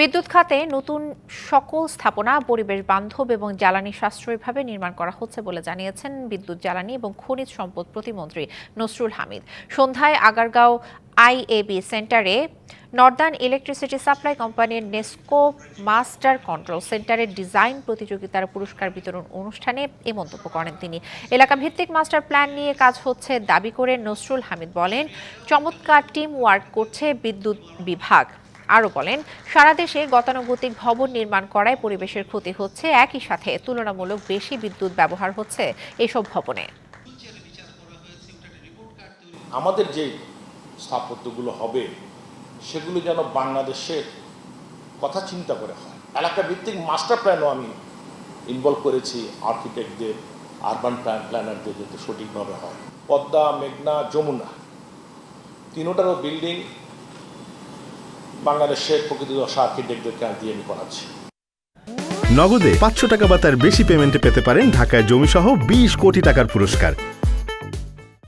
বিদ্যুৎ খাতে নতুন সকল স্থাপনা, পরিবেশ বান্ধব এবং জ্বালানি সাশ্রয়ীভাবে নির্মাণ করা হচ্ছে বলে জানিয়েছেন বিদ্যুৎ, জ্বালানি এবং খনিজ সম্পদ প্রতিমন্ত্রী নসরুল হামিদ। সন্ধ্যায় আগারগাঁও আইএবি সেন্টারে নর্দার্ন ইলেকট্রিসিটি সাপ্লাই কোম্পানির নেস্কো মাস্টার কন্ট্রোল সেন্টারের ডিজাইন প্রতিযোগিতার পুরস্কার বিতরণ অনুষ্ঠানে এ মন্তব্য করেন তিনি। এলাকা ভিত্তিক মাস্টার প্ল্যান নিয়ে কাজ হচ্ছে দাবি করে নসরুল হামিদ বলেন, চমৎকার টিম ওয়ার্ক করছে বিদ্যুৎ বিভাগ। আরও বলেন, সারা দেশে গতানুগতিক ভবন নির্মাণ করায় পরিবেশের ক্ষতি হচ্ছে একই সাথে তুলনামূলক বেশি বিদ্যুৎ ব্যবহার হচ্ছে এসব ভবনে। আমাদের যে স্থাপত্যগুলো হবে, সেগুলো যেন বাংলাদেশের কথা চিন্তা করে হয়। এলাকা ভিত্তিক মাস্টার প্ল্যানও আমি ইনভলভ করেছি আর্কিটেক্টদের আরবান প্ল্যান প্ল্যানারদের যাতে সঠিকভাবে হয়। পদ্মা, মেঘনা, যমুনা, তিনোটারও বিল্ডিং বাংলাদেশের প্রকৃত দশা আর্কিটেক্টদেরকে দিয়ে আমি করাচ্ছি। নগদে পাঁচশো টাকা বা তার বেশি পেমেন্টে পেতে পারেন ঢাকায় জমি সহ বিশ কোটি টাকার পুরস্কার।